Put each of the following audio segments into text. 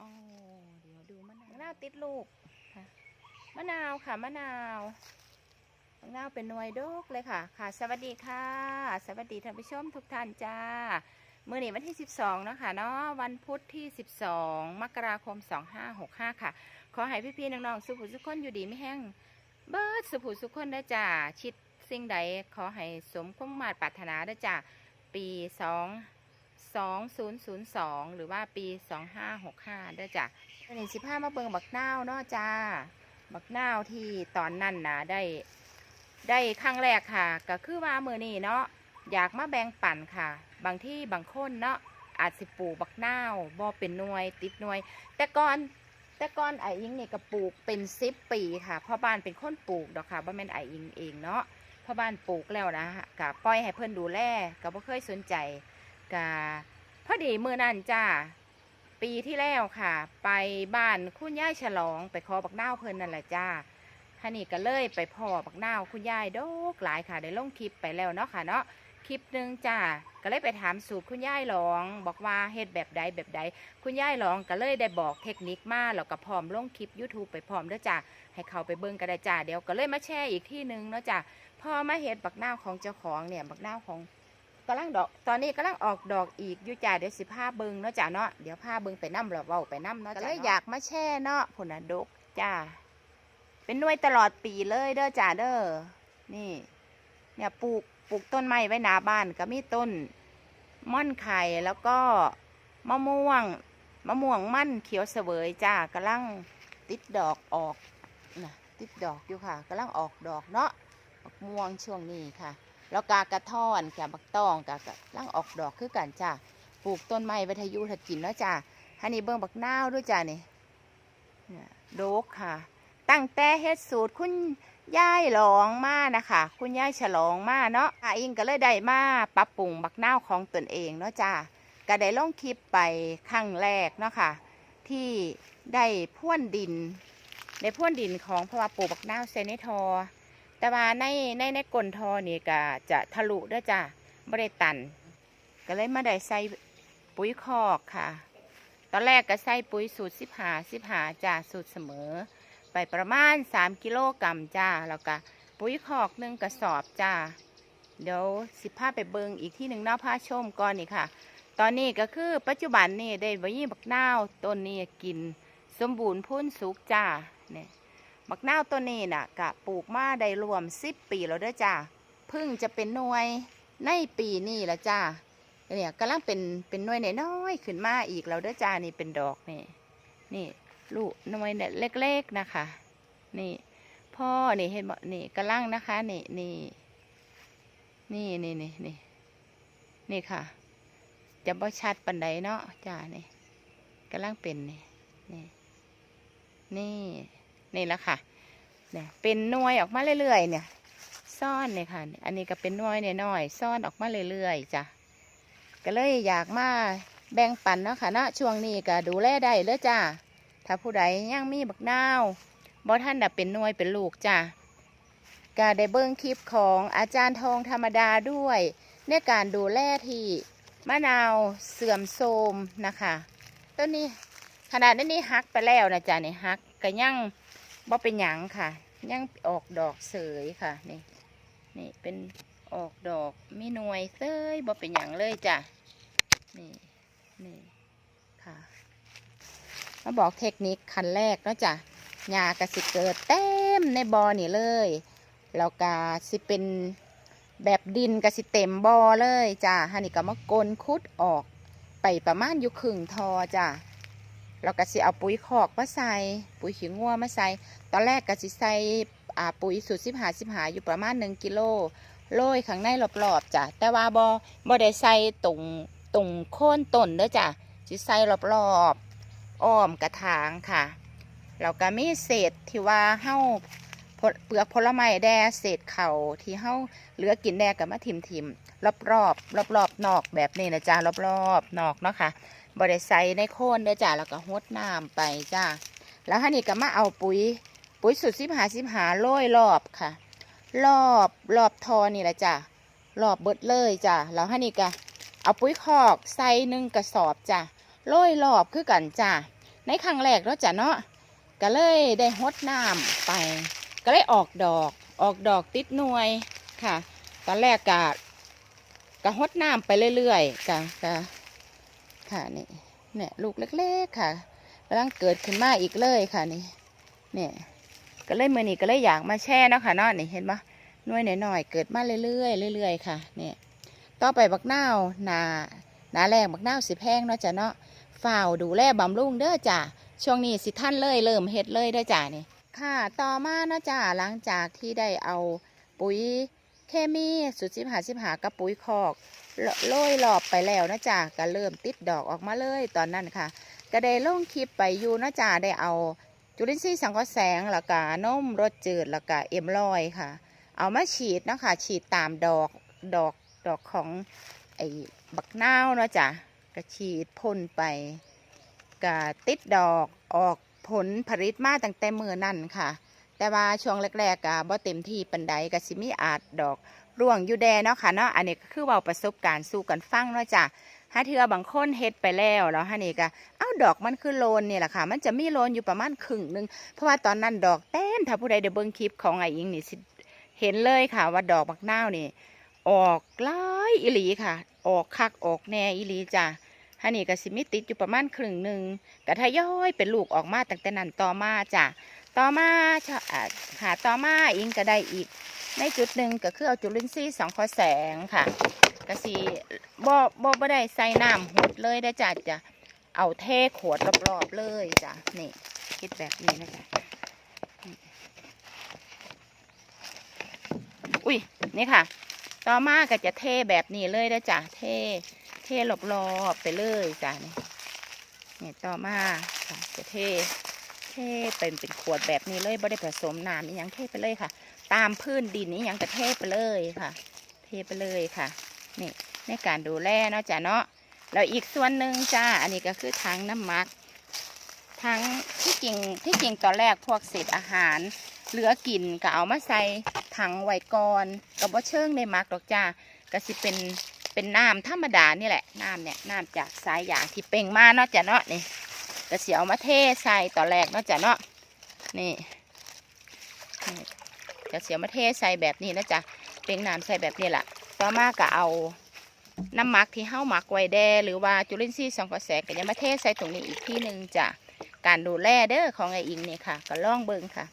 อ๋อเดี๋ยวดูมะนาวมะนาวติดลูกค่ะมะนาวค่ะมะนาวมะนาวเป็นหน่วยดกเลยค่ะ ค่ะ สวัสดีค่ะ สวัสดีท่านผู้ชมทุกท่านจ้าเมื่อนี้วันที่ 12 เนาะค่ะเนาะวันพุธที่ 12 มกราคม 2565 ค่ะ ขอให้พี่ๆน้องๆสุภุสุขคนอยู่ดีไม่แห้งเบิดสุภุสุขคนได้จ้าชิดสิ่งใดขอให้สมความมาตรปรารถนาได้จ้าปี 2 2002 หรือว่าปี 2565ได้อจ้ะวันนี้สิพามาเบิงบักนาวเนาะจ้า บักนาวที่ตอนนั้นนะได้ได้ครั้งแรกค่ะ ก็คือว่ามือนี้เนาะอยากมาแบ่งปันค่ะ บางที่บางคนเนาะอาจสิปลูกบักนาวบ่เป็นหน่วยติดหน่วย แต่ก่อนแต่ก่อนไอ้ยิงนี่ก็ปลูกเป็นสิบปีค่ะพ่อบ้านเป็นคนปลูกดอกค่ะบ่แม่นไอ้ยิงเองเนาะพ่อบ้านปลูกแล้วนะก็ปล่อยให้เพิ่อนดูแลก็บ่เคยสนใจ กาพอดีมือนั่นจ้าปีที่แล้วค่ะ ไปบ้านคุณย่ายฉลอง ไปขอบักนาวเพิ่นนั่นแหละจ้าฮันนี่ก็เลยไปพ่อบักนาวคุณย่ายดกหลายค่ะได้ลงคลิปไปแล้วเนาะค่ะเนาะคลิปหนึ่งจ้าก็เลยไปถามสูตรคุณย่ายหลอง บอกว่าเฮ็ดแบบใดแบบใด คุณย่ายหลองก็เลยได้บอกเทคนิคมาแล้วก็พร้อมลงคลิป YouTube ไปพร้อมด้อจ้าให้เขาไปเบิ่งก็ได้จ้าเดี๋ยวก็เลยมาแชร์อีกที่หนึ่งเนาะจ้าพอมาเฮ็ดบักนาวของเจ้าของเนี่ยบักนาวของ กำลังดอก ตอนนี้กำลังออกดอกอีกอยู่จ้าเดี๋ยวสิผ้าเบิงเนาะจ้าเนาะเดี๋ยวผ้าเบิงไปน้ำเราเว้าไปน้ำเนาะจ้าเลยอยากมาแช่เนาะผลน่ะดกจ้า เป็นหน่วยตลอดปีเลยเด้อจ้าเด้อนี่ เนี่ยปลูกปลูกต้นไม้ไว้หน้าบ้านก็มีต้นม่อนไข่แล้วก็มะม่วงมะม่วงมั่นเขียวเสวยจ้ากำลังติดดอกออกนะติดดอกอยู่ค่ะกำลังออกดอกเนาะมะม่วงช่วงนี้ค่ะ แล้วกากระท่อนกับบักตองกากะลังออกดอกคือกันจ้าปลูกต้นไม้วิทยุถ้ากินเนาะจ้าฮันนี่เบิ่งบักนาวด้วยจ้านี่เนี่ยโดกค่ะ ตั้งแต่เฮ็ดสูตรคุณยายหลองมานะคะ คุณยายฉลองมาเนาะอาอิงก็เลยได้มาปรับปรุงบักนาวของตนเองเนาะจ้าก็ได้ลงคลิปไปครั้งแรกเนาะค่ะ ที่ได้พ่วนดิน ได้พ่วนดินของพราะว่าปลูกบักนาวเซนิทอ แต่ว่าในในในก้นทอนี่ก็จะทะลุด้วยจ้ะไม่ได้ตัน ก็เลยมาได้ใส่ปุ๋ยคอกค่ะ ตอนแรกก็ใส่ปุ๋ยสูตรสิบหาสิบหาจ้าสูตรเสมอ ไปประมาณสามกิโลกรัมจ้าแล้วก็ปุ๋ยคอกหนึ่งกระสอบจ้าเดี๋ยวสิพาไปเบิงอีกที่หนึ่งเน้าผ้าชมก่อนนี่ค่ะ ตอนนี้ก็คือปัจจุบันนี่ได้ใบยี่บักนาวต้นนี้กิน สมบูรณ์พ้นสุกจ้าเนี่ย มักนาวตัวนี้น่ะกะปลูกมาได้รวมสิบปีแล้วเด้อจ้าพิ่งจะเป็นหน่วยในปีนี้ละจ้าเนี่ยกำลังเป็นเป็นหน่วยน้อยๆขึ้นมาอีกแล้วเด้อจ้านี่เป็นดอกนี่นี่ลูกหน่วยเนี่ยเล็กๆนะคะ นี่พ่อนี่เห็นบ่นี่กำลังนะคะนี่นี่นี่นี่นี่นี่นี่ค่ะ จะบ่ชัดปันใดเนาะจ้านี่กำลังเป็นนี่นี่นี่ นี่แหละค่ะเนี่ยเป็นน่วยออกมาเรื่อยๆเนี่ย ซ่อนเนี่ยค่ะ อันนี้ก็เป็นน่วยเนี่ยน้อยซ่อนออกมาเรื่อยๆจ้ะก็เลยอยากมาแบ่งปันเนาะค่ะเนาะช่วงนี้ก็ดูแลได้เลยจ้าถ้าผู้ใดยังมีบักนาวบ่ท่านดับเป็นน่วยเป็นลูกจ้ะก็ได้เบิ้งคลิปของอาจารย์ทองธรรมดาด้วย ในการดูแลที่มะนาวเสื่อมโทรมนะคะต้นนี้ขนาดนี้นี่ฮักไปแล้วนะจ๊ะนี่ฮักก็ยัง บ่เป็นหยังค่ะ ยังออกดอกเสยค่ะ นี่นี่เป็นออกดอกไมีหน่วยเสยบ่เป็นหยังเลยจ้ะนี่นี่ค่ะมาบอกเทคนิคขั้นแรกเนาะจ้ะหญ้ากระสิเกิดเต็มในบอนี่เลยแล้วก็สิเป็นแบบดินกระสิเต็มบอเลยจ้ะฮันนี่ก็มากลคุดออกไปประมาณอยู่ครึ่งทอจ้ะ เราก็สิเอาปุ๋ยคอกมาใส่ ปุ๋ยขี้งัวมาใส่ ตอนแรกก็สิใส่อ่าปุ๋ยสูตรสิบหาสิบหาอยู่ประมาณหนึ่งกิโลโรยข้างในรอบๆจ้ะ แต่ว่าบอบอได้ใส่ตรงตรงโค่นต้นเด้อจ้ะสิใส่รอบๆอ้อมกระถางค่ะแล้วก็มีเศษที่ว่าเฮ้าเปลือกผลไม้แดเศษเข่าที่เฮ้าเหลือกินแดกับมาทิมทิมรอบรอบรอบรอบๆนอกแบบนี้นะจ้ะรอบรอบๆนอกเนาะค่ะ บริใส่ในโคนเด้อจ้าแล้วก็หดน้ำไปจ้าแล้วฮันนี่ก็มาเอาปุ๋ย ปุ๋ยสุดสิบหาสิบหาโรยรอบค่ะ รอบรอบทอนี่แหละจ้ารอบเบิดเลยจ้าแล้วฮันนี่ก็เอาปุ๋ยคอกใส่หนึ่งกระสอบจ้าโรยรอบคือกันจ้าในครั้งแรกเนาะจ้ะเนาะก็เลยได้ฮดน้ำไป ก็เลยออกดอกออกดอกติดหน่วยค่ะ ตอนแรกกะกะฮดน้ำไปเรื่อยๆกะกะ ค่ะนี่เนี่ยลูกเล็กๆค่ะกำลังเกิดขึ้นมาอีกเลยค่ะนี่เนี่ยก็เลยมือนี้ก็เลยอยากมาแช่เนาะค่ะเนาะนี่เห็นปะหน่วยหน่อยๆเกิดมาเรื่อยๆเรื่อยๆค่ะเนี่ยต่อไปบักนาวนานาแรงบักนาวสิแพงเนาะจ้ะเนาะฝ้าวดูแลบำรุงเด้อจ้ะช่วงนี้สิท่านเลยเริ่มเฮ็ดเลยเด้อจ้ะนี่ค่ะ ต่อมาเนาะจ้าหลังจากที่ได้เอาปุ๋ย เคมีสุดสิบหาสิบหากับปุ๋ยคอกโรยหลอบไปแล้วนะจ้าก็เริ่มติดดอกออกมาเลยตอนนั้นค่ะ ก็ได้ลงคลิปไปอยู่นะจ้าได้เอาจุลินทรีย์สังเคราะห์แสงแล้วก็นมรสจืดแล้วก็เอ็มลอยค่ะ เอามาฉีดนะคะฉีดตามดอกดอกดอกของไอ้บักนาวเนาะจ้ะก็ฉีดพ่นไปก็ติดดอกออกผลผลิตมาตั้งแต่มือนั่นค่ะ แต่ว่าช่วงแรกๆก็บ่เต็มที่ปันใดก็สิมีอาจดอกร่วงอยู่แดเนาะค่ะเนาะอันนี้ก็คือเว่าประสบการณ์สู่กันฟังเนาะจ้ะถ้าเทือบางคนเฮ็ดไปแล้วแล้วฮะนี่ก็เอ้าดอกมันคือโลนนี่แหละค่ะ มันจะมีโลนอยู่ประมาณครึ่งหนึ่งเพราะว่าตอนนั้นดอกเต้นถ้าผู้ใดเดี๋ยวเบิ่งคลิปของไอ้อิงนี่สิเห็นเลยค่ะ ว่าดอกบักนาวนี่ ออกลายอีหลีค่ะ ออกคักออกแน่อีหลีจ้ะฮะนี่ก็สิมีติดอยู่ประมาณครึ่งหนึ่งก็ทยอยเป็นลูกออกมาตั้งแต่นั้นต่อมาจ้ะ ต่อมาหาต่อมาอิงก็ได้อีก ในจุดหนึ่งก็คือเอาจุลินทรีย์สองข้อแสงค่ะก็สีบ่บ่บ่ได้ใส่น้ำหดเลยได้จ้ะจะเอาเทขวดรอบๆเลยจ้ะนี่คิดแบบนี้นะจ๊ะอุ้ยนี่ค่ะ ต่อมาก็จะเทแบบนี้เลยนะจ๊ะเทเทรอบๆไปเลยจ้ะนี่นี่ต่อมาจะเท เทเป็นเป็นขวดแบบนี้เลยไม่ได้ผสมน้ำอหยังเทไปเลยค่ะ ตามพื้นดินนี้ยังกระเทไปเลยค่ะ เทไปเลยค่ะ นี่ในการดูแลเนาะจ้ะเนาะแล้วอีกส่วนหนึ่งจ้าอันนี้ก็คือทั้งน้ำมักทั้งที่จริงที่จริงตอนแรกพวกเศษอาหาร เหลือกินก็เอามาใส่ถังไว้ก่อนก็บ่เชิงในมักดอกจ้าก็สิเป็นเป็นน้ำธรรมดานี่แหละน้ำเนี่ยน้ำจากสายยางที่เป่งมาเนาะจ้ะเนาะนี่ ก็เสียเอามาเทใส่ต่อแรกเนาะจ้ะเนาะนี่นี่จะเสียมาเทใส่แบบนี้นะจ๊ะเป็นน้ำใส่แบบนี้แหละต่อมาก็เอาน้ำหมักที่เฮ้าหมักไว้แดหรือว่าจุลินทรีย์สองกระแสก็จะมาเทใส่ตรงนี้อีกที่หนึ่งจ้ะการดูแลเด้อของไออิงนี่ค่ะ ก็ล่องเบิงค่ะ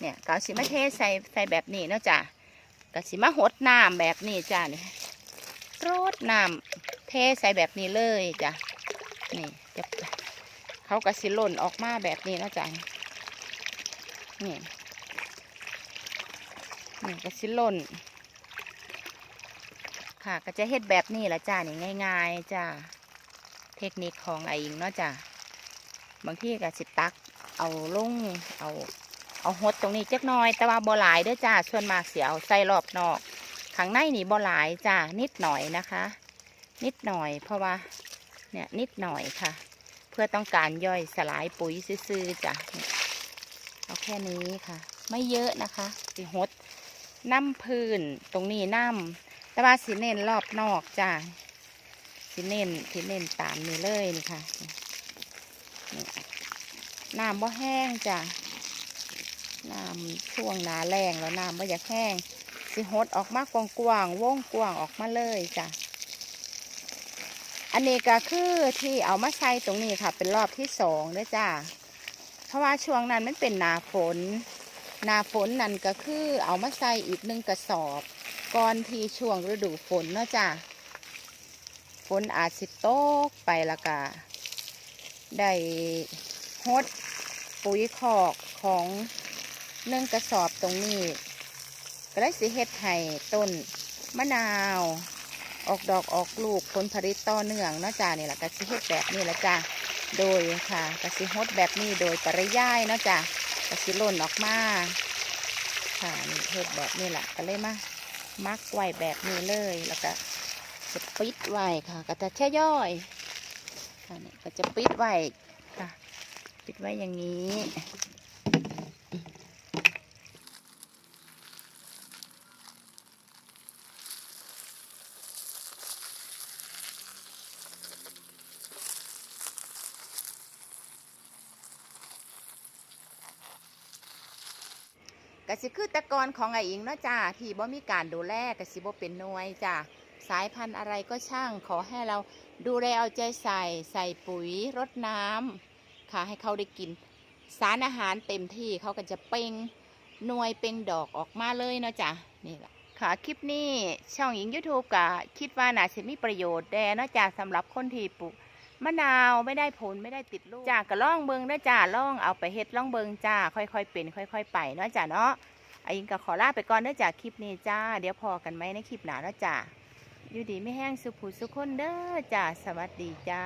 เนี่ยก็เอาสิมาเทใส่ใส่แบบนี้เนาะจ้ะก็สิมาหดน้ำแบบนี้จ้ะนี่รดน้ำเทใส่แบบนี้เลยจ้ะนี่จะ เขาก็สิหล่นออกมาแบบนี้นะจ๊ะนี่นี่ก็สิหล่นค่ะก็จะเฮ็ดแบบนี้ละจ้านี่ง่าย ๆจ้าเทคนิคของไอ้อิงเนาะจ้าบางที่ก็สิตักเอาลงเอาเอาหดตรงนี้จักน่อย แต่ว่าบ่หลายเด้อจ้าส่วนมากเสียเอาใส่รอบนอกข้างในนี่บ่หลายจ้านิดหน่อยนะคะ นิดหน่อยเพราะว่าเนี่ยนิดหน่อยค่ะ พื่อต้องการย่อยสลายปุ๋ยซื่อๆจ้ะเอาแค่นี้ค่ะ ไม่เยอะนะคะสิหดน้ำพื้นตรงนี้น้ำแต่ว่าสิเน้นรอบนอกจ้ะสิเน้นสิเน้นตามนี้เลยนี่ค่ะน้ำบ่แห้งจ้ะน้ำช่วงหนาแรงแล้วน้ำบ่อยากแห้งสิหดออกมากว้างๆวงกว้างออกมาเลยจ้ะ อันนี้ก็คือที่เอามาใส่ตรงนี้ค่ะ เป็นรอบที่สองด้วยจ้าเพราะว่าช่วงนั้นมันเป็นหนาฝนหนาฝนนั่นก็คือเอามาใส่อีกหนึ่งกระสอบ ก่อนที่ช่วงฤดูฝนเนาะจ้าฝนอาจสิตกไปละกะได้ฮดปุ๋ยคอกของหนึ่งกระสอบตรงนี้ก็ได้สิเฮ็ดให้ต้นมะนาว ออกดอกออกลูกผลผลิตต่อเนื่องเนาะจ้านี่แหละกสิเฮ็ดแบบนี้แหละจ้าโดยค่ะกสิฮดแบบนี้โดยปริยายเนาะจ้ากสิหล่นออกมาค่ะนี่เฮ็ดแบบนี้แหละก็เลยมามักไว้แบบนี้เลยแล้วก็จะปิดไว้ค่ะ ก็จะแช่ย่อยค่ะนี่ก็จะปิดไว้ค่ะ ปิดไว้อย่างนี้ สิคือตะกอนของไอ้อิงเนาะจ้าที่บ่มีการดูแลก็สิบ่เป็นหน่วยจ้าสายพันธุ์อะไรก็ช่าง ขอให้เราดูแลเอาใจใส่ใส่ปุ๋ยรดน้ำค่ะให้เขาได้กิน สารอาหารเต็มที่เขาก็จะเป่งหน่วยเป่งดอกออกมาเลยเนาะจ้ะนี่แหละค่ะคลิปนี้ช่องหญิง YouTube ก็คิดว่าน่าจะมีประโยชน์แด่เนาะจ้ะสำหรับคนที่ปลูก มะนาวไม่ได้ผลไม่ได้ติดลูกจ้าก็ล่องเบิงเนาะจ้าล่องเอาไปเฮ็ดล่องเบิงจ้าค่อยๆเป็น ค่อย ๆ ไปเนาะจ้าเนาะอายิงก็ขอลาไปก่อนเนาะจ่าคลิปนี้จ้า เดี๋ยวพอกันไหมในคลิปหน้าเนาะจ้าอยู่ดีไม่แห้งสุขผู้สุขคนเด้อจ้าสวัสดีจ้า